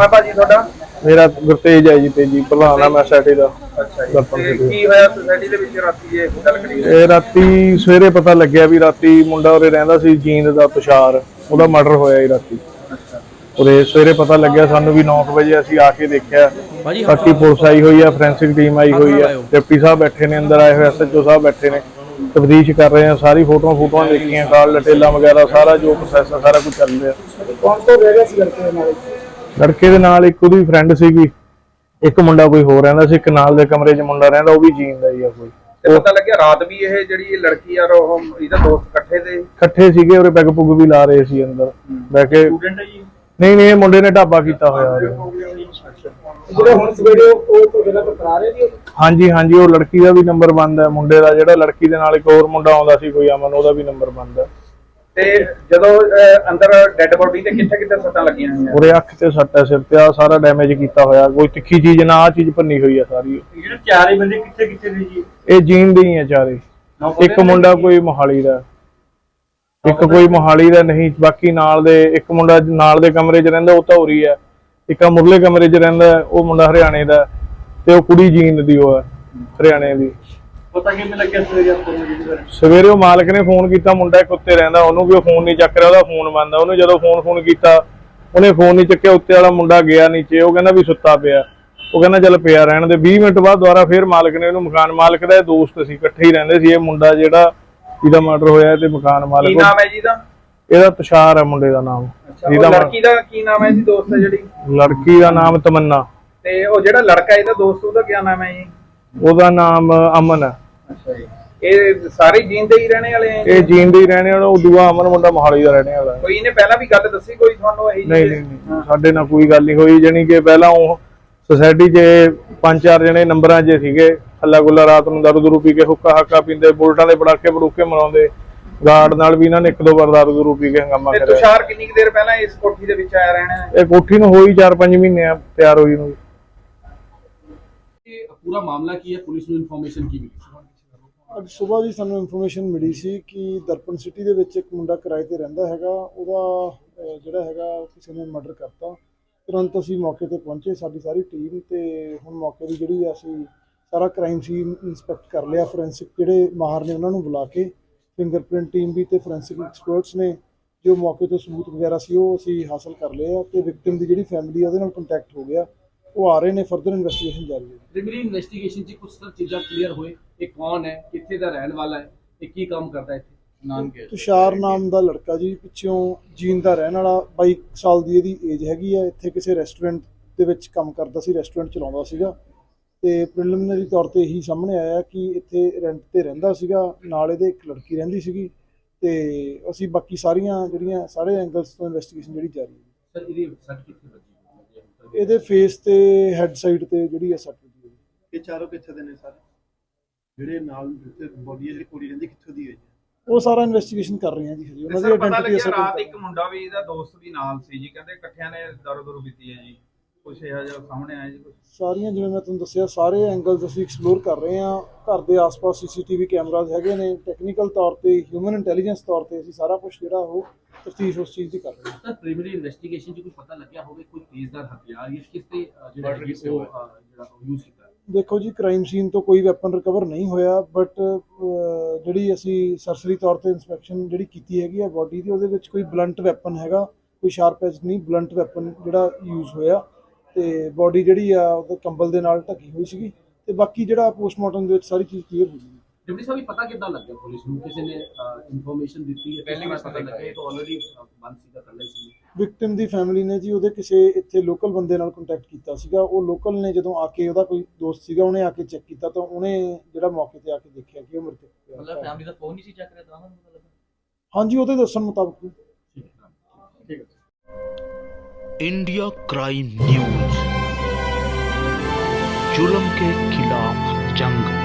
ਹਾਂ ਭਾਜੀ ਤੁਹਾਡਾ? ਮੇਰਾ ਗੁਰਤੇਜ ਹੈ ਜੀ ਤੇਜੀ ਭਲਵਾਨ ਆ ਮੈਂ ਸੈਟੀ ਦਾ। ਅੱਛਾ ਦਰਪਣ ਤੇ ਸਿਟੀ। ਕੀ ਹੋਇਆ ਸੁਸਾਇਟੀ ਦੇ ਵਿੱਚ ਰਾਤੀ ਇਹ ਗੱਲ ਕਰੀ? ਇਹ ਰਾਤੀ ਸਵੇਰੇ ਪਤਾ ਲੱਗਿਆ ਵੀ ਰਾਤੀ ਮੁੰਡਾ ਉਰੇ ਰਹਿੰਦਾ ਸੀ ਜੀਂਦ ਦਾ ਤੁਸ਼ਾਰ ਉਹਦਾ ਮਰਡਰ ਹੋਇਆ ਜੀ ਰਾਤੀ। ਉਰੇ ਸਵੇਰੇ ਪਤਾ ਲੱਗਿਆ ਸਾਨੂੰ ਵੀ 9 ਵਜੇ ਅਸੀਂ ਆ ਕੇ ਦੇਖਿਆ। ਬਾਕੀ ਪੁਲਿਸ ਆਈ ਹੋਈ ਆ ਫੋਰੈਂਸਿਕ ਟੀਮ ਆਈ ਹੋਈ ਆ। ਡਿਪਟੀ ਸਾਹਿਬ ਬੈਠੇ ਨੇ ਅੰਦਰ ਆਏ ਹੋਏ ਐਸਐਚਓ ਸਾਹਿਬ ਬੈਠੇ ਨੇ। ਤਬਦੀਸ਼ ਕਰ ਰਹੇ ਆ ਸਾਰੀ ਫੋਟੋਆਂ ਫੋਟੋਆਂ ਦੇਖੀਆਂ ਕਾਲ ਡਿਟੇਲਾਂ ਵਗੈਰਾ ਸਾਰਾ ਜੋ ਪ੍ਰੋਸੈਸ ਆ ਸਾਰਾ ਕੁਝ ਚੱਲ ਰਿਹਾ। ਕੌਣ ਤੋਂ ਰਹਿ ਗਿਆ ਸੀ ਲੜਕੇ ਦੇ ਨਾਲ? ਲੜਕੇ ਦੇ ਨਾਲ ਇੱਕ ਉਹਦੀ ਫਰੈਂਡ ਸੀਗੀ ਇੱਕ ਮੁੰਡਾ ਕੋਈ ਹੋਰ ਰਹਿੰਦਾ ਸੀ ਇੱਕ ਨਾਲ ਦੇ ਕਮਰੇ 'ਚ ਮੁੰਡਾ ਰਹਿੰਦਾ ਉਹ ਵੀ ਜੀਂਦਾ ਹੀ ਆ ਕੋਈ। ਤੇ ਪਤਾ ਲੱਗਿਆ ਰਾਤ ਵੀ ਇਹ ਜਿਹੜੀ ਇਹ ਲੜਕੀ ਆ ਉਹ ਇਹਦਾ ਦੋਸਤ ਇਕੱਠੇ ਦੇ? ਇਕੱਠੇ ਸੀਗੇ ਉਹਦੇ ਪੈਗ ਪੁੱਗ ਵੀ ਲਾ ਰਹੇ ਸੀ ਅੰਦਰ। ਬਹਿ ਕੇ ਸਟੂਡੈਂਟ ਹੈ ਜੀ? ਨਹੀਂ ਨਹੀਂ ਇਹ ਮੁੰਡੇ ਨੇ ਢਾਬਾ ਕੀਤਾ ਹੋਇਆ। ਜਿਹੜੇ ਹੁਣ ਸਵੇਰੇ ਉਹ ਤੁਹਾਡੇ ਨਾਲ ਟਕਰਾ ਰਹੇ ਜੀ ਹਾਂਜੀ ਹਾਂਜੀ ਉਹ ਲੜਕੀ ਦਾ ਵੀ ਨੰਬਰ ਬੰਦ ਹੈ ਮੁੰਡੇ ਦਾ ਜਿਹੜਾ ਲੜਕੀ ਦੇ ਨਾਲ ਇੱਕ ਹੋਰ ਮੁੰਡਾ ਆਉਂਦਾ ਸੀ ਕੋਈ ਅਮਨ ਉਹਦਾ ਵੀ ਨੰਬਰ ਬੰਦ ਹੈ ਤੇ ਜਦੋਂ ਅਹ, ਅੰਦਰ ਡੈੱਡ ਬੋਡੀ ਤੇ ਕਿੱਥੇ ਕਿੱਥੇ ਸੱਟਾਂ ਲੱਗੀਆਂ ਹੋਈਆਂ? ਉਹਦੇ ਅੱਖ ਤੇ ਸੱਟ ਹੈ ਸਿਰ ਤੇ ਆ ਸਾਰਾ ਡੈਮੇਜ ਕੀਤਾ ਹੋਇਆ ਕੋਈ ਤਿੱਖੀ ਚੀਜ਼ ਨਾ ਆ ਚੀਜ਼ ਭੰਨੀ ਹੋਈ ਹੈ ਸਾਰੀ। ਜਿਹੜੇ ਚਾਰੇ ਬੰਦੇ ਕਿੱਥੇ ਕਿੱਥੇ ਨੇ ਜੀ? ਇਹ ਜੀਨ ਦੇ ਹੀ ਹੈ ਚਾਰੇ। ਇੱਕ ਮੁੰਡਾ ਕੋਈ ਮੋਹਾਲੀ ਦਾ। ਇੱਕ ਕੋਈ ਮੋਹਾਲੀ ਦਾ ਨਹੀਂ ਬਾਕੀ ਨਾਲ ਦੇ ਇੱਕ ਮੁੰਡਾ ਨਾਲ ਦੇ ਕਮਰੇ 'ਚ ਰਹਿੰਦਾ ਉਹ ਧੌਰੀ ਹੈ ਇੱਕ ਆ ਮੁਰਲੇ ਕਮਰੇ 'ਚ ਰਹਿੰਦਾ ਉਹ ਮੁੰਡਾ ਹਰਿਆਣੇ ਦਾ ਤੇ ਉਹ ਕੁੜੀ ਜੀਨ ਦੀ ਉਹ ਹੈ ਹਰਿਆਣੇ ਦੀ। ਪਤਾ ਕਿਵੇਂ ਲੱਗਿਆ ਸਵੇਰੇ ਆਪਾਂ ਨੂੰ ਜੀ? ਸਵੇਰੇ ਉਹ ਮਾਲਕ ਨੇ ਫੋਨ ਕੀਤਾ ਮੁੰਡਾ ਇੱਕ ਉੱਤੇ ਰਹਿੰਦਾ ਉਹਨੂੰ ਵੀ ਉਹ ਫੋਨ ਨਹੀਂ ਚੱਕ ਰਿਹਾ ਉਹਦਾ ਫੋਨ ਬੰਦ ਆ। ਉਹਨੂੰ ਜਦੋਂ ਫੋਨ ਫੋਨ ਕੀਤਾ ਉਹਨੇ ਫੋਨ ਨਹੀਂ ਚੱਕਿਆ ਉੱਤੇ ਵਾਲਾ ਮੁੰਡਾ ਗਿਆ ਨੀਚੇ ਉਹ ਕਹਿੰਦਾ ਵੀ ਸੁੱਤਾ ਪਿਆ। ਉਹ ਕਹਿੰਦਾ ਚੱਲ ਪਿਆ ਰਹਿਣ ਦੇ। 20 ਮਿੰਟ ਬਾਅਦ ਦੁਬਾਰਾ ਫੇਰ ਮਾਲਕ ਨੇ ਉਹਨੂੰ ਮਕਾਨ ਮਾਲਕ ਦਾ ਇਹ ਦੋਸਤ ਸੀ ਇਕੱਠੇ ਹੀ ਰਹਿੰਦੇ ਸੀ ਇਹ ਮੁੰਡਾ ਜਿਹੜਾ ਜਿਹਦਾ ਮਰਡਰ ਹੋਇਆ ਤੇ ਮਕਾਨ ਕੀ ਮਾਲਕ ਨਾਮ ਹੈ ਜੀ ਦਾ? ਇਹਦਾ ਤੁਸ਼ਾਰ ਹੈ ਮੁੰਡੇ ਦਾ ਨਾਮ। ਉਹ ਜਿਹਦਾ ਲੜਕੀ ਦਾ ਕੀ ਨਾਮ ਹੈ ਜੀ ਦੋਸਤ ਹੈ ਜਿਹੜੀ? ਲੜਕੀ ਦਾ ਨਾਮ ਤਮੰਨਾ। ਤੇ ਉਹ ਜਿਹੜਾ ਲੜਕਾ ਇਹਦਾ ਦੋਸਤ ਉਹਦਾ ਕੀ ਨਾਮ ਹੈ ਜੀ? ਉਹਦਾ ਨਾਮ ਅਮਨ ਹੈ। ਅੱਛਾ ਜੀ। ਇਹ ਸਾਰੇ ਜੀਂਦ ਹੀ ਰਹਿਣੇ ਵਾਲੇ ਆ? ਇਹ ਜੀਨ ਦੇ ਹੀ ਰਹਿਣੇ ਵਾਲਾ ਉਹ ਦੂਆ ਅਮਨ ਮੁੰਡਾ ਮੋਹਾਲੀ ਦਾ ਰਹਿਣੇ ਵਾਲਾ। ਹੈ ਕੋਈ ਇਹਨੇ ਪਹਿਲਾਂ ਵੀ ਗੱਲ ਦੱਸੀ ਕੋਈ ਤੁਹਾਨੂੰ ਇਹੀ ਨਹੀਂ ਨਹੀਂ ਨਹੀਂ। ਸਾਡੇ ਨਾਲ ਕੋਈ ਗੱਲ ਨਹੀਂ ਹੋਈ ਜਾਣੀ ਕਿ ਪਹਿਲਾਂ ਉਹ ਸੁਸਾਇਟੀ 'ਚ ਪੰਜ ਚਾਰ ਜਣੇ ਨੰਬਰਾਂ 'ਚ ਸੀਗੇ। ਹੱਲਾ ਗੁੱਲਾ ਰਾਤ ਨੂੰ ਦਾਰੂ ਦਰੂ ਪੀ ਕੇ ਹੁੱਕਾ ਹੱਕਾ ਪੀਂਦੇ ਬੁਲਟਾਂ ਦੇ ਪੜਾਕੇ ਪੜੂਕੇ ਮਰਾਉਂਦੇ। ਗਾਰਡ ਨਾਲ ਵੀ ਇਹਨਾਂ ਨੇ ਇੱਕ ਦੋ ਵਾਰ ਦਾਰੂ ਦਰੂ ਪੀ ਕੇ ਹੰਗਾਮਾ ਤੇ ਕਰਿਆ। ਤੁਸ਼ਾਰ ਕਿੰਨੀ ਕੁ ਦੇਰ ਪਹਿਲਾਂ ਇਸ ਕੋਠੀ ਦੇ ਵਿੱਚ ਆਇਆ ਰਹਿਣਾ ਹੈ? ਇਹ ਕੋਠੀ ਨੂੰ ਹੋਈ 4-5 ਮਹੀਨੇ ਆ ਤਿਆਰ ਹੋਈ ਨੂੰ। ਇਹ ਪੂਰਾ ਮਾਮਲਾ ਕੀ ਹੈ? ਪੁਲਿਸ ਨੂੰ ਇਨਫੋਰਮੇਸ਼ਨ ਕੀ ਮਿਲੀ? ਅੱਜ ਸਵੇਰ ਜੀ ਸਾਨੂੰ ਇਨਫੋਰਮੇਸ਼ਨ ਮਿਲੀ ਸੀ ਕਿ ਦਰਪਣ ਸਿਟੀ ਦੇ ਵਿੱਚ ਇੱਕ ਮੁੰਡਾ ਕਿਰਾਏ ਤੇ ਰਹਿੰਦਾ ਹੈਗਾ। ਉਹਦਾ ਜਿਹੜਾ ਹੈਗਾ ਕਿਸੇ ਨੇ ਮਰਡਰ ਕਰਤਾ। ਤੁਰੰਤ ਅਸੀਂ ਮੌਕੇ ਤੇ ਪਹੁੰਚੇ, ਸਾਡੀ ਸਾਰੀ ਟੀਮ ਤੇ ਹੁਣ ਮੌਕੇ ਦੀ ਜਿਹੜੀ ਆ ਅਸੀਂ ਸਾਰਾ ਕ੍ਰਾਈਮ ਸੀਨ ਇਨਸਪੈਕਟ ਕਰ ਲਿਆ ਫੋਰੈਂਸਿਕ ਜਿਹੜੇ ਮਾਹਰ ਨੇ ਉਹਨਾਂ ਨੂੰ ਬੁਲਾ ਕੇ। ਫਿੰਗਰਪ੍ਰਿੰਟ ਟੀਮ ਵੀ ਤੇ ਫੋਰੈਂਸਿਕ ਐਕਸਪਰਟਸ ਨੇ, ਜੋ ਮੌਕੇ ਤੋਂ ਸਬੂਤ ਵਗੈਰਾ ਸੀ, ਉਹ ਅਸੀਂ ਹਾਸਲ ਕਰ ਲਏ ਆ ਤੇ ਵਿਕਟਿਮ ਦੀ ਜਿਹੜੀ ਫੈਮਿਲੀ ਆ, ਉਹਦੇ ਨਾਲ ਕੰਟੈਕਟ ਹੋ ਗਿਆ। ਉਹ ਆ ਰਹੇ ਨੇ ਫਰਦਰ ਇਨਵੈਸਟੀਗੇਸ਼ਨ ਜਾਰੀ ਹੈ। ਪ੍ਰੀਮਰੀ ਇਨਵੈਸਟੀਗੇਸ਼ਨ 'ਚ ਕੁਝ ਸਰ ਚੀਜ਼ਾਂ ਕਲੀਅਰ ਹੋਏ। ਇਹ ਕੌਣ ਹੈ? ਕਿੱਥੇ ਦਾ ਰਹਿਣ ਵਾਲਾ ਹੈ? ਇਹ ਕੀ ਕੰਮ ਕਰਦਾ ਹੈ ਇੱਥੇ? ਨਾਮ ਕੀ ਹੈ ਤੁਸ਼ਾਰ ਨਾਮ ਦਾ ਲੜਕਾ ਜੀ ਪਿੱਛੋਂ ਜੀਨ ਦਾ ਰਹਿਣ ਵਾਲਾ 22 ਸਾਲ ਦੀ ਇਹਦੀ ਏਜ ਹੈਗੀ ਆ ਇੱਥੇ ਕਿਸੇ ਰੈਸਟੋਰੈਂਟ ਦੇ ਵਿੱਚ ਕੰਮ ਕਰਦਾ ਸੀ ਰੈਸਟੋਰੈਂਟ ਚਲਾਉਂਦਾ ਸੀਗਾ। ਤੇ ਪ੍ਰੀਲਿਮਿਨਰੀ ਤੌਰ ਤੇ ਇਹੀ ਸਾਹਮਣੇ ਆਇਆ ਕਿ ਇੱਥੇ ਰੈਂਟ ਤੇ ਰਹਿੰਦਾ ਸੀਗਾ। ਨਾਲ ਇਹਦੇ ਇੱਕ ਲੜਕੀ ਰਹਿੰਦੀ ਸੀਗੀ। ਤੇ ਅਸੀਂ ਬਾਕੀ ਸਾਰੀਆਂ ਜਿਹੜੀਆਂ ਸਾਰੇ ਐਂਗਲਸ ਤੋਂ ਇਨਵੈਸਟੀਗੇਸ਼ਨ ਜਿਹੜੀ ਜਾਰੀ ਹੈ। ਸਰ ਇਹਦੀ ਸੱਟ ਕਿੱਥੇ ਵੱਜੀ? ਇਹਦੇ ਫੇਸ ਤੇ ਹੈੱਡ ਸਾਈਡ ਤੇ ਜਿਹੜੀ ਹੈ ਸੱਟ ਲੱਗੀ ਹੋਈ। ਹੈ ਇਹ ਚਾਰੋਂ ਕਿੱਥੇ ਦੇ ਨੇ ਸਾਰੇ? ਜਿਹੜੇ ਨਾਲ ਬੋਡੀ ਜਿਹੜੀ ਕੁੜੀ ਰਹਿੰਦੀ ਕਿੱਥੋਂ ਦੀ ਹੈ ਜੀ? ਉਹ ਸਾਰਾ ਇਨਵੈਸਟੀਗੇਸ਼ਨ ਕਰ ਰਹੇ ਹਾਂ ਜੀ ਹਜੇ। ਉਹਨਾਂ ਦੀ ਆਇਡੈਂਟੀਟੀ ਲੱਗਿਆ ਰਾਤ ਇੱਕ ਮੁੰਡਾ ਵੀ ਇਹਦਾ ਦੋਸਤ ਵੀ ਨਾਲ ਸੀ ਜੀ। ਕਹਿੰਦੇ ਇਕੱਠਿਆਂ ਨੇ ਦਾਰੂ ਦਰੂ ਪੀਤੀ ਹੈ ਜੀ। ਕੁਛ ਇਹੋ ਜਿਹਾ ਸਾਹਮਣੇ ਆਇਆ ਜੀ ਕੁਛ? ਸਾਰੀਆਂ ਜਿਵੇਂ ਮੈਂ ਤੁਹਾਨੂੰ ਦੱਸਿਆ ਸਾਰੇ ਐਂਗਲਸ ਅਸੀਂ ਐਕਸਪਲੋਰ ਕਰ ਰਹੇ ਹਾਂ। ਘਰ ਦੇ ਆਸ-ਪਾਸ ਸੀਸੀਟੀਵੀ ਕੈਮਰਾਜ਼ ਹੈਗੇ ਨੇ। ਟੈਕਨੀਕਲ ਤੌਰ ਤੇ ਹਿਊਮਨ ਇੰਟੈਲੀਜੈਂਸ ਤੌਰ ਤੇ ਅਸੀਂ ਸਾਰਾ ਕੁਝ ਜਿਹੜਾ ਉਹ ਤਫਤੀਸ਼ ਉਸ ਚੀਜ਼ ਦੀ ਕਰ ਰਹੇ ਹਾਂ। ਸਰ ਪ੍ਰੀਮਰੀ ਇਨਵੈਸਟੀਗੇਸ਼ਨ 'ਚ ਕੁਝ ਪਤਾ ਲੱਗਿਆ ਹੋਵੇ ਕੋਈ ਤੇਜ਼ਦਾਰ ਹਥਿਆਰ ਜਾਂ ਕਿਸ ਤੇ ਅ, ਜਿਹੜਾ ਹੈ ਉਹ ਅ, ਜਿਹੜਾ ਯੂਜ਼ ਕੀਤਾ? ਦੇਖੋ ਜੀ ਕ੍ਰਾਈਮ ਸੀਨ ਤੋਂ ਕੋਈ ਵੈਪਨ ਰਿਕਵਰ ਨਹੀਂ ਹੋਇਆ ਬਟ ਜਿਹੜੀ ਅਸੀਂ ਸਰਸਰੀ ਤੌਰ ਤੇ ਇਨਸਪੈਕਸ਼ਨ ਜਿਹੜੀ ਕੀਤੀ ਹੈਗੀ ਆ ਬਾਡੀ ਦੀ ਉਹਦੇ ਵਿੱਚ ਕੋਈ ਬਲੰਟ ਵੈਪਨ ਹੈਗਾ ਕੋਈ ਸ਼ਾਰਪ ਐਜ ਨਹੀਂ ਬਲੰਟ ਵੈਪਨ ਜਿਹੜਾ ਯੂਜ਼ ਹੋਇਆ ਤੇ ਬਾਡੀ ਜਿਹੜੀ ਆ ਉਹਦੇ ਕੰਬਲ ਦੇ ਨਾਲ ਢੱਕੀ ਹੋਈ ਸੀਗੀ ਤੇ ਬਾਕੀ ਜਿਹੜਾ ਪੋਸਟਮਾਰਟਮ ਦੇ ਵਿੱਚ ਸਾਰੀ ਚੀਜ਼ ਕਲੀਅਰ ਹੋ ਗਈ। ਡਿਪਟੀ ਸਾਹਿਬ ਇਹ ਪਤਾ ਕਿੱਦਾਂ ਲੱਗਿਆ ਪੁਲਿਸ ਨੂੰ ਕਿਸੇ ਨੇ ਇਨਫੋਰਮੇਸ਼ਨ ਦਿੱਤੀ ਹੈ ਪਹਿਲੀ ਵਾਰ ਪਤਾ ਲੱਗਿਆ ਇਹ ਤਾਂ ਆਲਰੇਡੀ ਬੰਦ ਸੀਗਾ ਪਹਿਲਾਂ ਸੀ ਵਿਕਟਿਮ ਦੀ ਫੈਮਿਲੀ ਨੇ ਜੀ ਉਹਦੇ ਕਿਸੇ ਇੱਥੇ ਲੋਕਲ ਬੰਦੇ ਨਾਲ ਕੰਟੈਕਟ ਕੀਤਾ ਸੀਗਾ ਉਹ ਲੋਕਲ ਨੇ ਜਦੋਂ ਆ ਕੇ ਉਹਦਾ ਕੋਈ ਦੋਸਤ ਸੀਗਾ ਉਹਨੇ ਆ ਕੇ ਚੈੱਕ ਕੀਤਾ ਤਾਂ ਉਹਨੇ ਜਿਹੜਾ ਮੌਕੇ ਤੇ ਆ ਕੇ ਦੇਖਿਆ ਕਿ ਉਹ ਮ੍ਰਿਤਕ ਪਿਆ ਮਤਲਬ ਫੈਮਿਲੀ ਦਾ ਫੋਨ ਨਹੀਂ ਸੀ ਚੱਕ ਰਿਹਾ ਤਾਂ ਉਹਨਾਂ ਨੂੰ ਪਤਾ ਲੱਗਾ ਹਾਂਜੀ ਉਹਦੇ ਦੱਸਣ ਮੁਤਾਬਕ ਠੀਕ ਹੈ इंडिया क्राइम न्यूज जुल्म के खिलाफ जंग